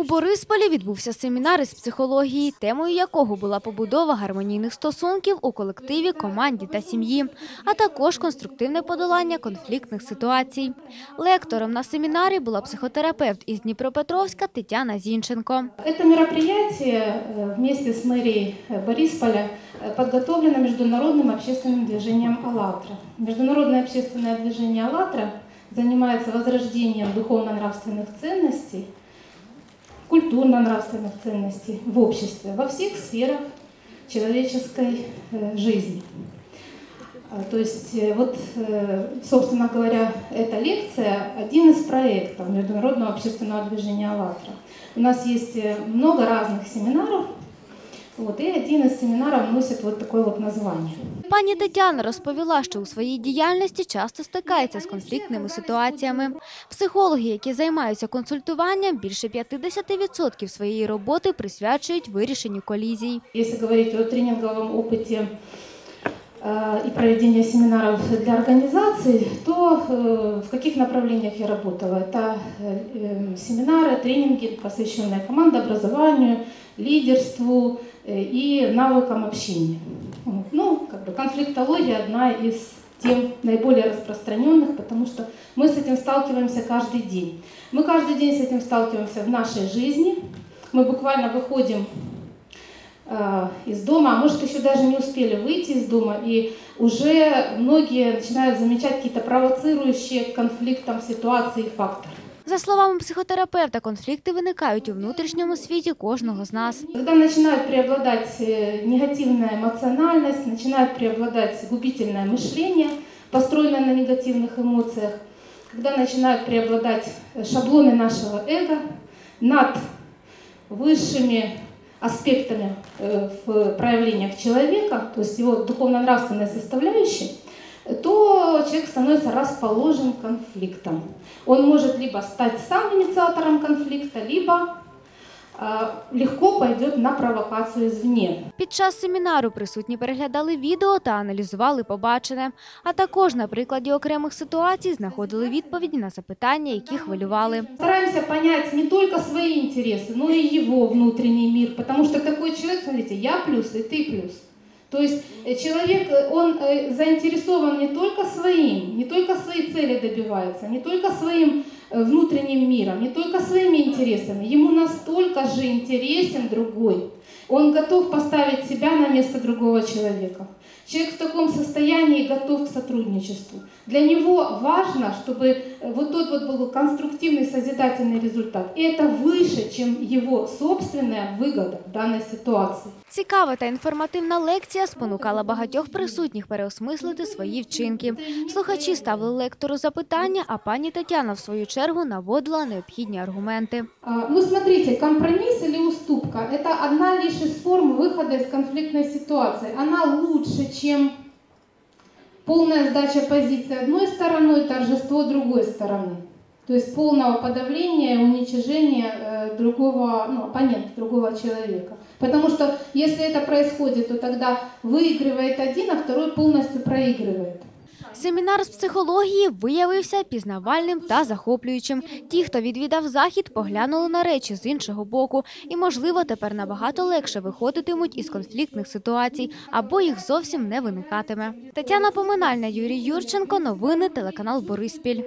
У Борисполі відбувся семінар із психології, темою якого була побудова гармонійних стосунків у колективі, команді та сім'ї, а також конструктивне подолання конфліктних ситуацій. Лектором на семінарі була психотерапевт із Дніпропетровська Тетяна Зінченко. Это мероприятие э, вместе с мэрией э, Борисполя э, подготовлено международным общественным движением «АЛЛАТРА». Международное общественное движение «АЛЛАТРА» занимается возрождением духовно-нравственных ценностей, культурно-нравственных ценностей в обществе, во всех сферах человеческой э, жизни. А, То есть, э, вот, э, собственно говоря, эта лекция – один из проектов Международного общественного движения «АЛЛАТРА». У нас есть много разных семинаров, вот, и один из семинаров носит вот такое вот название. Пані Тетяна розповіла, що у своїй діяльності часто стикається з конфліктними ситуаціями. Психологи, які займаються консультуванням, більше 50% своєї роботи присвячують вирішенню колізій. Если говорить о тренинговом опыте э, и проведении семинаров для организаций, то э, в каких направлениях я работала? Это э, э, семинары, тренинги, посвященные командообразованию, лидерству э, и навыкам общения. Как бы конфликтология одна из тем наиболее распространенных, потому что мы с этим сталкиваемся каждый день. Мы каждый день с этим сталкиваемся в нашей жизни. Мы буквально выходим э, из дома, а может еще даже не успели выйти из дома, и уже многие начинают замечать какие-то провоцирующие к конфликтам ситуации и факторы. За словами психотерапевта, конфлікти виникають у внутрішньому світі кожного з нас. Когда начинает преобладать э, негативная эмоциональность, начинает преобладать губительное мышление, построенное на негативных эмоциях, когда начинают преобладать э, шаблоны нашего эго над высшими аспектами э, в проявлениях человека, то есть его духовно-нравственной составляющей, то человек становится расположен к конфликтам. Он может либо стать сам инициатором конфликта, либо э, легко пойдет на провокацию извне. Під час семінару присутні переглядали відео та аналізували побачене, а також на прикладі окремих ситуацій знаходили відповіді на запитання, які хвилювали. Стараемся понять не только свои интересы, но и его внутренний мир, потому что такой человек, смотрите, я плюс и ты плюс. То есть э, человек, э, он э, заинтересован не только своим, не только своей цели добивается, не только своим внутренним миром, не только своими интересами. Ему настолько же интересен другой. Он готов поставить себя на место другого человека. Человек в таком состоянии готов к сотрудничеству. Для него важно, чтобы э, вот тот вот был конструктивный созидательный результат. И это выше, чем его собственная выгода в данной ситуации. Цікава та інформативна лекція спонукала багатьох присутніх переосмислити свої вчинки. Слухачі ставили лектору запитання, а пані Тетяна, в свою чергу, наводила необхідні аргументи. А, Ну, смотрите, компромисс или уступка – это одна лишь из форм выхода из конфликтной ситуации. Она лучше, чем полная сдача позиции одной стороной, торжество другой стороны. То есть полного подавления, уничижения э, другого, ну, оппонента, другого человека. Потому что если это происходит, то тогда выигрывает один, а второй полностью проигрывает. Семінар з психології виявився пізнавальним та захоплюючим. Ті, хто відвідав захід, поглянули на речі з іншого боку, і, можливо, тепер набагато легше виходитимуть із конфліктних ситуацій або їх зовсім не виникатиме. Тетяна Поминальна, Юрій Юрченко, новини, телеканал Бориспіль.